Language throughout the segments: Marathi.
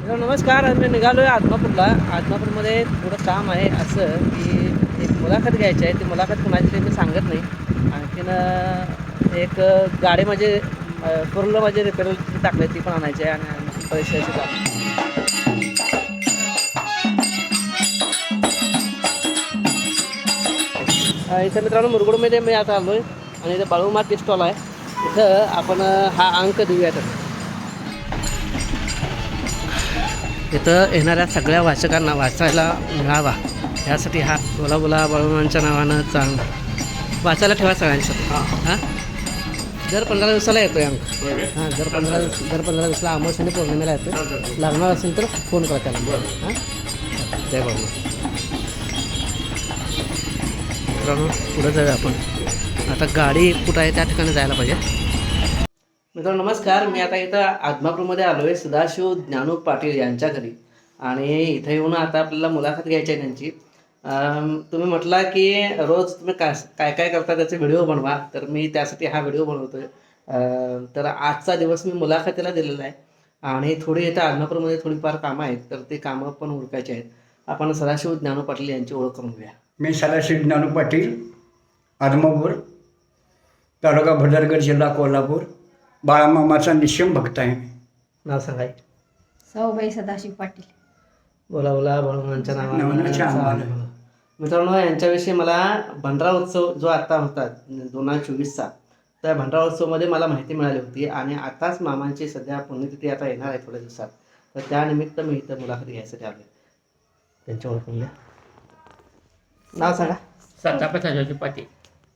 हॅलो नमस्कार. आज मी निघालो आहे आदमापूरला. आदमापूरमध्ये थोडं काम आहे असं की एक मुलाखत घ्यायची आहे. ती मुलाखत कुणाची ते मी सांगत नाही. आणखीन एक गाडी माझे पूर्ण माझे रिपेअर टाकले ती पण आणायची आहे आणि पैशाची काम इथं मित्रांनो मुरगुडमध्ये मी आता आलो आहे आणि इथं बाळूमार टी स्टॉल आहे. इथं आपण हा अंक देऊया त्याचा इथं येणाऱ्या सगळ्या वाचकांना वाचायला मिळावा. यासाठी हा बोला बोला बळवंच्या नावानं चांग वाचायला ठेवा सगळ्यांसाठी हां? दर पंधरा दिवसाला येतो अंक. हां दर पंधरा दिवस दर पंधरा दिवसाला अमावस्याने पौर्णिमेला येतो लागणार असेल तर फोन करा त्याला. हां? जय बाबू. मित्रांनो पुढे जाऊया आपण. आता गाडी कुठं आहे त्या ठिकाणी जायला पाहिजे. मित्रांनो नमस्कार. मी आता इथं आदमापूरमध्ये आलो आहे सदाशिव ज्ञानू पाटील यांच्या घरी. आणि इथं येऊन आता आपल्याला मुलाखत घ्यायची आहे त्यांची. तुम्ही म्हटला की रोज तुम्ही काय काय काय करता? त्याचे व्हिडिओ बनवा. तर मी त्यासाठी हा व्हिडिओ बनवतो आहे तर आजचा दिवस मी मुलाखतीला दिलेला आहे. आणि थोडी इथं आदमापूरमध्ये थोडीफार कामं आहेत. तर ते कामं पण ओळखायची आहेत. आपण सदाशिव ज्ञानू पाटील यांची ओळख करून घेऊया. मी सदाशिव ज्ञानू पाटील आदमापूर तालुका भंडारगड जिल्हा कोल्हापूर. बाळामामाचा निश्चम भक्त आहे नाव सांगाय सौबाई सदाशिव पाटील. बोला बोला भगवानच्या नावानं. मित्रांनो यांच्याविषयी मला भंडारा उत्सव जो आता होता दोन हजार चोवीसचा त्या भंडारा उत्सवमध्ये मला माहिती मिळाली होती आणि आताच मामांची सध्या पुण्यतिथी आता येणार आहे थोड्या दिवसात. तर त्यानिमित्त मी इथं मुलाखत घ्यायसाठी आले त्यांच्या ओळखून घ्या नाव सांगा. संताप सदाशिव पाटील.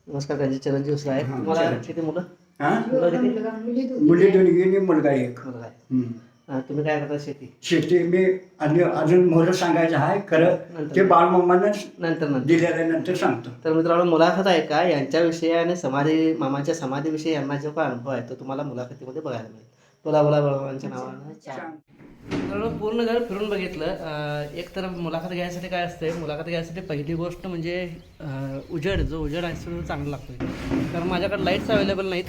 नमस्कार त्यांचे चिरंजीव सर आहेत हां, तुम्हाला चिरंजीव. किती मुलं? हां? मुलं मुली दोन गेली मुलगा एक. मुलगा आहे. हम्म. हां, तुम्ही काय करता शेती? शेती मी आणि अजून मोठं सांगायचं आहे खरं. ते बाळमामानं नंतर नंतर सांगतो. तर मित्रांनो मुलाखत आहे का? यांच्याविषयी आणि समाधी मामाच्या समाधीविषयी यांना जो काय अनुभव आहे तो तुम्हाला मुलाखतीमध्ये बघायला मिळेल. बोला बोला भगवानच्या नावानं. मित्रांनो पूर्ण घर फिरून बघितलं. एक तर मुलाखत घ्यायसाठी काय असते मुलाखत घ्यायसाठी पहिली गोष्ट म्हणजे उजेड जो उजेड आहे तो चांगला लागतो कारण माझ्याकडे लाईट्स अवेलेबल नाहीत.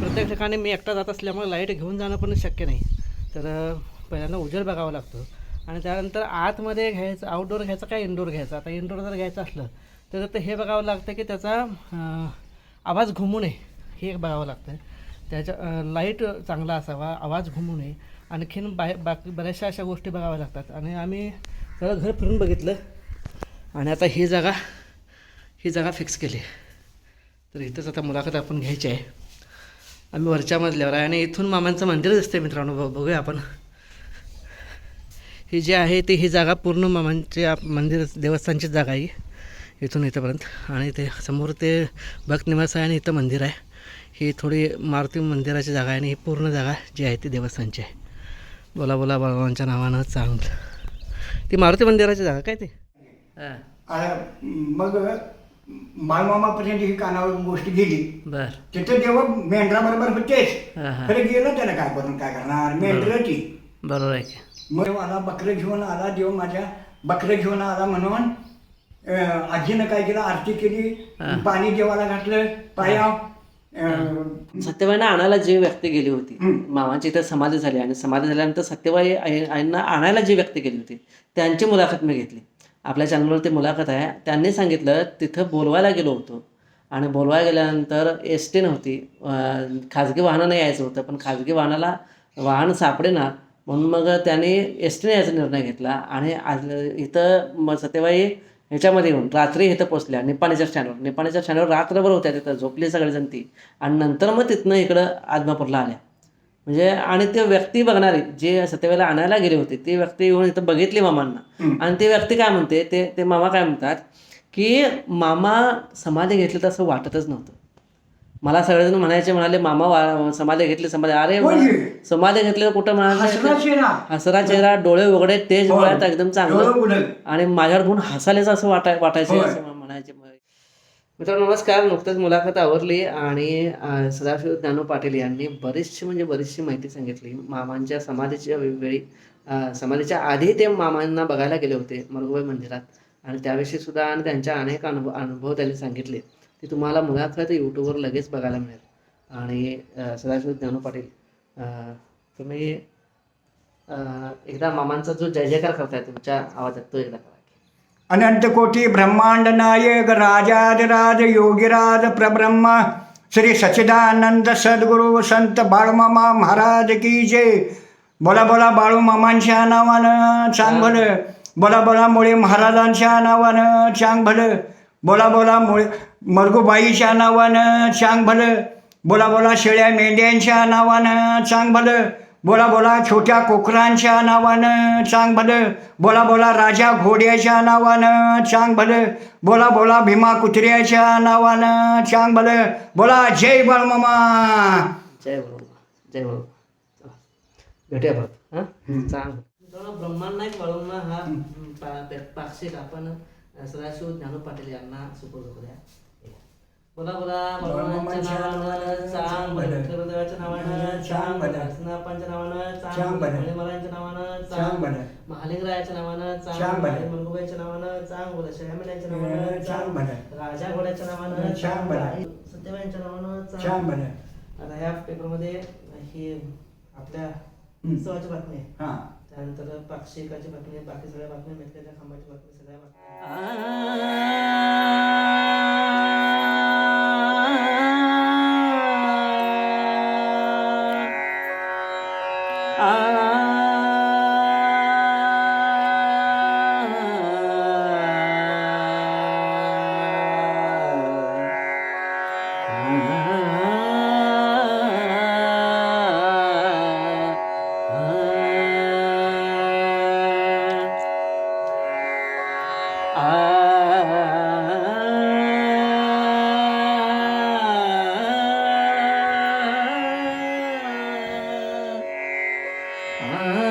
प्रत्येक ठिकाणी मी एकटा जात असल्यामुळे लाइट घेऊन जाणं पण शक्य नाही. तर पहिल्यांदा उजेड बघावा लागतो. आणि त्यानंतर आतमध्ये घ्यायचं आउटडोअर घ्यायचं काय इनडोअर घ्यायचं? आता इनडोअर जर घ्यायचं असलं तर ते हे बघावं लागतं की त्याचा आवाज घुमू नये. हे एक बघावं लागतं त्याच्या लाइट चांगला असावा आवाज घुमू नये. आणखीन बाहेर बाकी बऱ्याचशा अशा गोष्टी बघाव्या लागतात. आणि आम्ही सगळं घर फिरून बघितलं. आणि आता ही जागा ही जागा फिक्स केली. तर इथंच आता मुलाखत आपण घ्यायची आहे. आम्ही वरच्या मजल्यावर आहे आणि इथून मामांचं मंदिर दिसते मित्रांनो. ब- बघूया आपण. ही जी आहे ती ही जागा पूर्ण मामांची आप- मंदिर देवस्थानचीच जागा आहे. इथून इथंपर्यंत. आणि ते समोर ते भक्त निवास आहे आणि इथं मंदिर आहे. ही थोडी मारुती मंदिराची जागा आहे आणि ही पूर्ण जागा जी आहे ती देवस्थानची आहे. बोला बोला भगवानच्या नावानं चांगलं. ती मारुती मंदिराची जागा काय ते? हां. मग बाळमामापर्यंत ही कानावर गोष्ट गेली. बरं. तिथं जेव्हा मेंढरा बरोबर होतेच हां हां. खरं गेलं त्याला काय करून काय करणार? मेंढराची. बरोबर आहे की. मग आला बकरं घेऊन आला देव माझ्या बकरं घेऊन आला म्हणून अं, आजीनं काय केलं? आरती केली. पाणी देवाला घातलं पाया सत्यबाईंना आणायला जी व्यक्ती गेली होती. मामाची इथं समाधी झाली आणि समाधी झाल्यानंतर सत्यबाई आई- आईंना आणायला जी व्यक्ती गेली होती त्यांची मुलाखत मी घेतली. आपल्या चॅनलवर ती मुलाखत आहे. त्यांनी सांगितलं तिथं बोलवायला गेलो होतो. आणि बोलवायला गेल्यानंतर एस टी नव्हती. खाजगी वाहनानं यायचं होतं पण खाजगी वाहनाला वाहन सापडेना. म्हणून मग त्यांनी एस टीने यायचा निर्णय घेतला. आणि आज इथं मग सत्यबाई ह्याच्यामध्ये येऊन रात्री इथं पोचल्या निपाणीच्या स्टँडवर निपाणीच्या स्टँडवर रात्रभर होत्या तिथं झोपली सगळेजण ती. आणि नंतर मग तिथनं इकडं आदमापूरला आल्या. म्हणजे आणि ते व्यक्ती बघणारी जे सत्यवेळेला आणायला गेली होती ती व्यक्ती येऊन इथं बघितली मामांना. आणि ती व्यक्ती काय म्हणते ते ते मामा काय म्हणतात की मामा समाधी घेतली तसं वाटतच नव्हतं. मला सगळेजण म्हणायचे म्हणाले मामा वा समाधी घेतली समाधी अरे. वा, समाधी घेतली कुठं हसरा म्हणाले चेहरा. हसरा चेहरा डोळे उघडे तेज होय. डोळ्यात एकदम चांगलं डोळं. आणि माझ्यावर गुण हसायलाच असं वाटाय वाटायचं होय. असं म्हणायचे मित्रांनो नमस्कार नुकतंच मुलाखत आवरली आणि अं, सदाशिव ज्ञानू पाटील यांनी बरीचशी म्हणजे बरीचशी माहिती सांगितली मामांच्या समाधीच्या वेळी अं, समाधीच्या आधी ते मामांना बघायला गेले होते मरगुबाई मंदिरात आणि त्याविषयी सुद्धा आणि त्यांच्या अनेक अनुभव अनुभव त्यांनी सांगितले ते तुम्हाला मुलाखत यूट्यूबवर लगेच बघायला मिळेल. आणि सदाशिव ज्ञानू पाटील तुम्ही एकदा मामांचा जो जय जयकार करताय तुमच्या आवाजात तो एकदा करा. अनंत कोटी ब्रह्मांड नायक राजाधिराज योगीराज प्रब्रह्म श्री सच्चिदानंद सद्गुरु संत बाळूमामा महाराज की जय. बोला बोला बाळू मामांच्या नावानं चांग भलं बोला बोला मुळे महाराजांच्या नावानं चांग भलं बोला बोला मुळे मरगुबाईच्या नावानं चांग भलं. बोला बोला शेळ्या मेंढ्यांच्या नावानं चांग भलं. बोला बोला छोट्या कोकरांच्या नावानं चांग भलं. बोला बोला राजा घोड्याच्या नावानं चांग भलं. बोला बोला भीमा कुत्र्याच्या नावानं चांग भलं. बोला जय बाळमामा जय जय. भेटूया परत हां? चांग. मित्रांनो ब्रह्मांड नाईक वळवणं हा पा- पाक्षिक आपण सदाशिव ज्ञानू पाटील यांना सुपूर्द करूया बोला बोला नावानं चांग नावानं चांग नावानं चांग नावानं चांग. महालिंगरायाच्या नावानं चांग. भलं मंगुबाईच्या नावानं चांग भलं शेळ्यामेंढ्यांच्या नावानं चांग भलं. राजा घोड्याच्या नावानं चांग. भलं. सत्यबाईंच्या नावानं चांग भलं आता ह्या पेपरमध्ये ही आपल्या उत्सवाची बातमी आहे त्यानंतर पाक्षिकाची बातमी बाकी सगळ्या बातम्या मेटल्याच्या खांबाची बातमी सगळ्या बातम्या. Ah.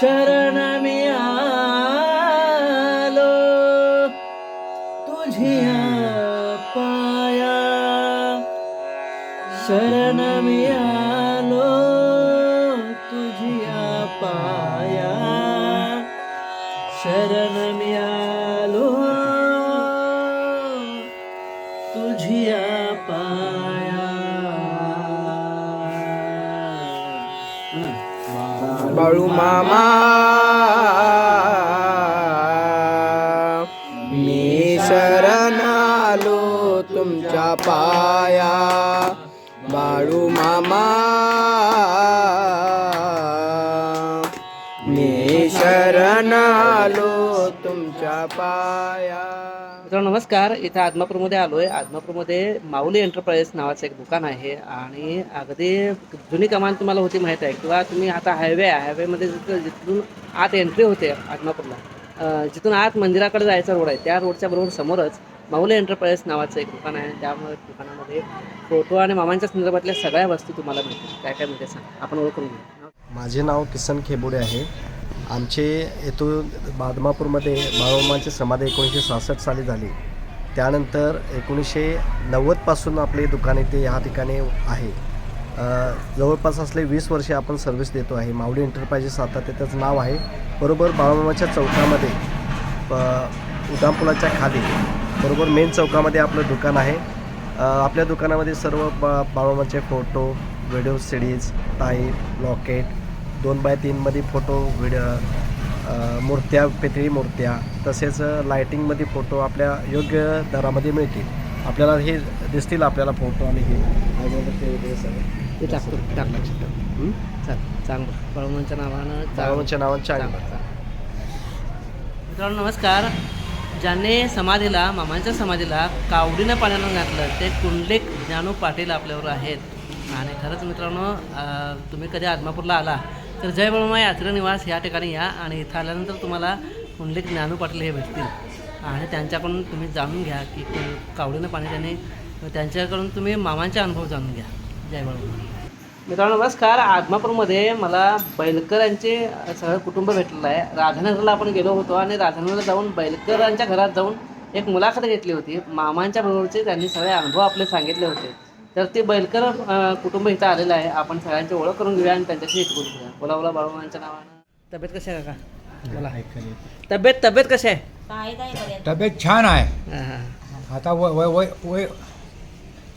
शरणमी बाळू मामा नमस्कार इथं आदमापूरमध्ये आलो आहे आदमापूरमध्ये माऊली एंटरप्राइज नावाचं एक दुकान आहे आणि अगदी जुनी कमान तुम्हाला होती माहीत आहे किंवा तुम्ही आता हायवे आहे. हायवेमध्ये जिथं जिथून आत एंट्री होते आदमापूरला. जिथून आत मंदिराकडे जायचा रोड आहे त्या रोडच्या बरोबर समोरच माऊली एंटरप्राइज नावाचं एक दुकान आहे. त्यामुळे दुकानामध्ये फोटो आणि मामांच्या संदर्भातल्या सगळ्या वस्तू तुम्हाला मिळतील. काय काय मिळते सांग. आपण ओळखून घेऊ. माझे नाव किसन खेबुडे आहे. आमचे येथून बादमापूरमध्ये बाळोमाची समाधी एकोणीसशे सहासष्ट साली झाली. त्यानंतर एकोणीसशे नव्वदपासून आपले दुकान इथे ह्या ठिकाणी आहे. जवळपास असले वीस वर्षे आपण सर्व्हिस देतो आहे. मावडी एंटरप्राइजेस आता ते त्याचं नाव आहे. बरोबर बाळोमाच्या चौकामध्ये प- खाली बरोबर मेन चौकामध्ये आपलं दुकान आहे. आपल्या दुकानामध्ये सर्व बा बाळोमाचे photo video CDs type locket दोन बाय तीनमध्ये फोटो व्हिडिओ मूर्त्या पितळी मूर्त्या तसेच लायटिंगमध्ये फोटो आपल्या योग्य दरामध्ये मिळतील. आपल्याला हे दिसतील आपल्याला फोटो आणि हे. ते टाकतो. हं? चांगलं. नावानं बाळोमाच्या चांगलं. मित्रांनो नमस्कार. ज्याने समाधीला मामांच्या समाधीला कावडीनं पाण्यानं घातलं ते कुंडलिक ज्ञानू पाटील आपल्यावर आहेत. आणि खरंच मित्रांनो तुम्ही कधी आदमापूरला आला तर जय बळमा यात्रा निवास या ठिकाणी या. आणि इथं आल्यानंतर तुम्हाला कुंडलिक ज्ञानू पाटील हे भेटतील. आणि त्यांच्याकडून तुम्ही जाणून घ्या की कावडीनं पाणी त्याने त्यांच्याकडून तुम्ही मामांचे अनुभव जाणून घ्या. जय बळमा मित्रांनो नमस्कार. आदमापूरमध्ये मला बैलकरांचे सगळं कुटुंब भेटलेलं आहे. राधानगरला आपण गेलो होतो आणि राधानगरला जाऊन बैलकरांच्या घरात जाऊन एक मुलाखत घेतली होती. मामांच्या बरोबरचे त्यांनी सगळे अनुभव आपले सांगितले होते. तर ते बैलकर कुटुंब इथं आलेलं आहे. आपण सगळ्यांची ओळख करून घेऊया आणि त्यांच्याशी एक बोलूया बोला बोला बाळूमांच्या नावानं. तब्येत कशी आहे काका? बोला. तब्येत तब्येत कशी आहे? तब्येत छान आहे. हां हां. आता वय वय वय वय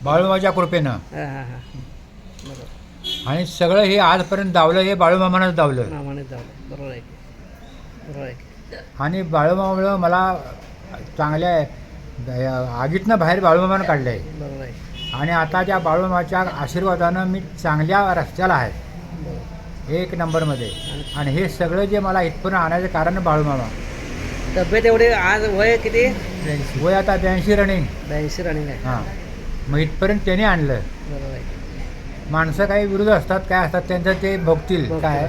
बाळूमाच्या कृपेनं. हां हां हां. आणि सगळं हे आजपर्यंत दावलं हे बाळूमामानंच दावलं बरोबर आहे बरोबर आहे आणि बाळूमामुळं मला चांगल्या आगीतनं बाहेर बाळूमामानं काढलं आहे बरोबर आहे. आणि आता त्या बाळूमाच्या आशीर्वादानं मी चांगल्या रस्त्याला आहे. एक नंबरमध्ये. आणि हे सगळं जे मला इथपर्यंत आणायचं कारण बाळूमामा. तब्येत एवढी आज वय किती? वय आता ब्याऐंशी रनिंग ब्याऐंशी रनिंग आहे. हां. मग इथपर्यंत त्याने आणलं. माणसं काही विरोध असतात काय असतात त्यांचं ते भोगतील काय.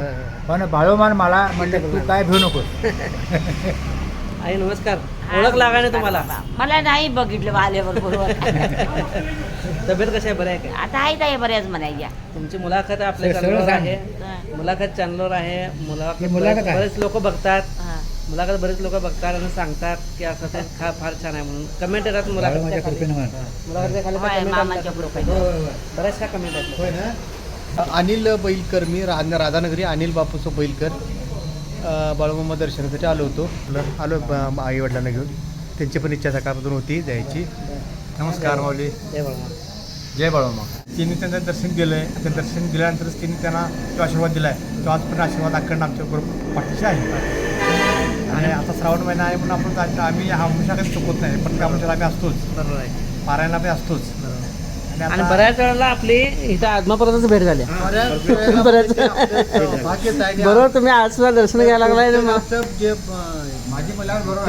पण बाळूमान मला म्हणलं तू काय भिऊ नकोस. आई नमस्कार. ओळख लागा नाही तुम्हाला. मला नाही बघितलं आल्यावर बरोबर. तब्येत कशी आहे? बरं आहे काय आता आहे काय बऱ्याच म्हणायच्या तुमची मुलाखत आपल्या सगळं चॅनलवर सांग. आहे. मुलाखत चॅनलवर आहे. मुलाखत ही मुलाखत बरेच आहे. बरेच लोक बघतात. हा. मुलाखत बरेच लोक बघतात आणि सांगतात की असं ते खा फार छान आहे म्हणून. कमेंट येतात मुलाखत कृपेनं म्हण. मुलाखत खाली होय, मामाच्या कृपेनं. बऱ्याचशा कमेंट आहेत अनिल बैलकर मी रा राधानगरी अनिल बापूचं बैलकर. बाळूमामा दर्शनासाठी आलो होतो. आलो आई वडिलांना घेऊन. त्यांची पण इच्छा सकाळपासून होती जायची. नमस्कार माऊली. जय बाळा जय बाळूमा त्यांनी त्यांचं दर्शन केलं आहे त्या दर्शन दिल्यानंतरच त्यांनी त्यांना तो आशीर्वाद दिला आहे तो आज पण आशीर्वाद अखंड आमच्या बरोबर पाठीशी आहे. आणि आता श्रावण महिना आहे म्हणून आपण आम्ही हा हमेशा काही चुकत नाही पण आमच्या आम्ही असतोच. बरोबर आहे. पारायणला बी असतोच. आणि बऱ्याच वेळेला आपली इथं आत्मापर्यंतच भेट झाली. बऱ्याच बरोबर तुम्ही आज सुद्धा दर्शन घ्यायला लागलाय जे माझी मला बरोबर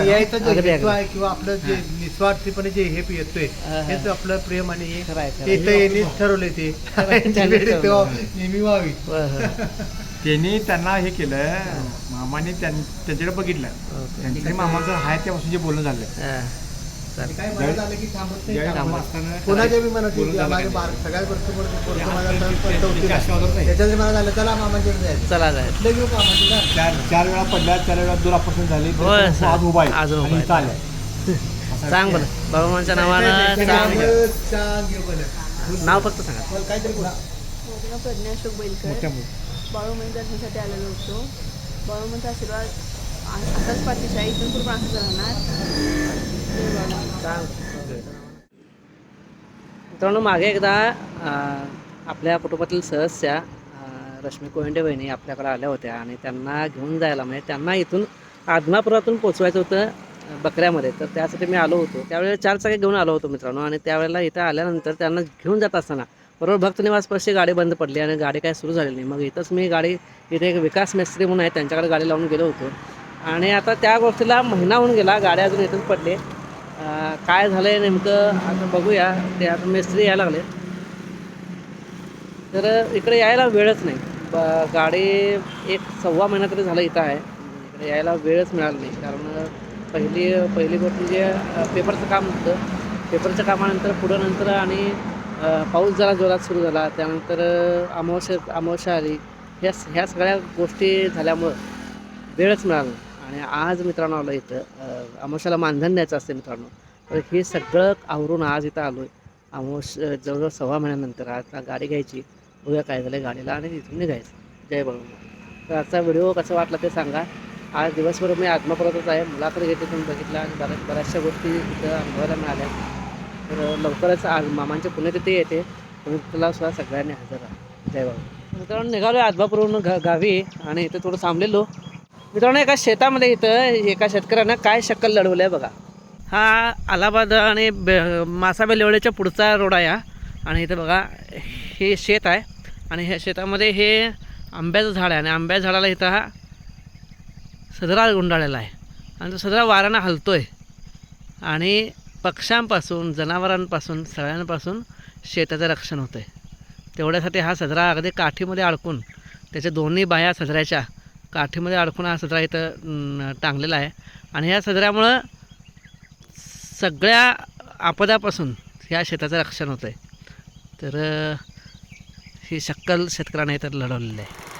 आहे. किंवा आपलं जे निस्वार्थीपणे जे हे येतोय. हेच आपलं प्रेम आणि हे ठरवले ते नेहमी व्हावी. होय, होय. त्यांनी त्यांना हे केलं मामाने त्यां- त्यांच्याकडे बघितलं. त्यांच्या मामाचं आहे त्यापासून जे बोलणं झालं कोणाच्या बी मनात. झालं माझ्या बार-? माझा मनात आलं चला मामाच्या जायचं चला जाय कुठलं घेऊ मामाची चार चार वेळा पडल्या चार वेळा ऑपरेशन झाली होय, आज उभा आहे अजून उभा आणि आहे. इथं आलाय सांग बरं बाबामांच्या नावानं सांग. नाव फक्त सांगा काहीतरी बोला. माझं नाव प्रज्ञा अशोक बैलकर मोठ्या मुली. दर्शनासाठी आलेलो होतो बाळूमाईचा आशीर्वाद आ- असाच पाठीशी आहे इथून पण असंच राहणार. मित्रांनो मागे एकदा आपल्या कुटुंबातील सदस्य रश्मी कोयंडे बहिणी आपल्याकडे आल्या होत्या आणि त्यांना घेऊन जायला म्हणजे त्यांना इथून आदमापुरातून पोचवायचं होतं बकऱ्यामध्ये. तर त्यासाठी मी आलो होतो. त्यावेळेला चार चाकी घेऊन आलो होतो मित्रांनो आणि त्यावेळेला इथं आल्यानंतर त्यांना घेऊन जात असताना बरोबर भक्त निवासपाशी गाडी बंद पडली आणि गाडी काय सुरू झाली नाही. मग इथंच मी गाडी इथे एक विकास मिस्त्री म्हणून आहे त्यांच्याकडे गाडी लावून गेलो होतो. आणि आता त्या गोष्टीला महिना होऊन गेला गाडी अजून इथंच पडली. काय झालं आहे नेमकं आता बघूया. ते आता मिस्त्री यायला लागले. तर इकडे यायला वेळच नाही. ब गाडी एक सव्वा महिना तरी झाला इथं आहे. इकडे यायला वेळच मिळाला नाही. कारण पहिली पहिली गोष्ट म्हणजे पेपरचं काम होतं. पेपरच्या कामानंतर पुढं नंतर आणि पाऊस जरा जोरात सुरू झाला. त्यानंतर अमावस्या अमावस्या आली. ह्या ह्या सगळ्या गोष्टी झाल्यामुळं वेळच मिळाला नाही. आणि आज मित्रांनो आलो इथं. अमावश्याला मानधन द्यायचं असते मित्रांनो. तर हे सगळं आवरून आज इथं आलो आहे अमावश जवळजवळ सव्वा महिन्यानंतर आता गाडी घ्यायची. बघूया काय झालं गाडीला आणि तिथून निघायचं. जय बाबा तर आजचा व्हिडिओ कसा वाटला ते सांगा. आज दिवसभर मी आत्मापुरातच आहे. मुलाकडे घेते तुम्ही बघितलं आणि बऱ्याच बऱ्याचशा गोष्टी इथं अनुभवायला मिळाल्या. तर लवकरच आज मामांच्या तिथे येते. तुम्ही तुला सुद्धा सगळ्यांनी हजर राहा. जय बाबा मित्रांनो निघालो आजबापूरवरून गा गावी आणि इथं थोडं थांबलेलो. मित्रांनो एका शेतामध्ये इथं एका शेतकऱ्यानं काय शक्कल लढवलं आहे बघा. हा अलाहाबाद आणि बे मासाबे लेवळीच्या पुढचा रोड आहे हा. आणि इथं बघा हे शेत आहे. आणि ह्या शेतामध्ये हे आंब्याचं झाड आहे. आणि आंब्याच्या झाडाला इथं हा सदरा गुंडाळलेला आहे. आणि तो सदरा वारानं हलतो आहे आणि पक्ष्यांपासून जनावरांपासून सगळ्यांपासून शेताचं रक्षण होतं आहे तेवढ्यासाठी हा सदरा अगदी काठीमध्ये अडकून त्याच्या दोन्ही बाया सदऱ्याच्या काठीमध्ये अडकून हा सदरा इथं टांगलेला आहे. आणि ह्या सदऱ्यामुळं सगळ्या आपदापासून ह्या शेताचं रक्षण होतं आहे तर ही शक्कल शेतकऱ्याने तर लढवलेली आहे.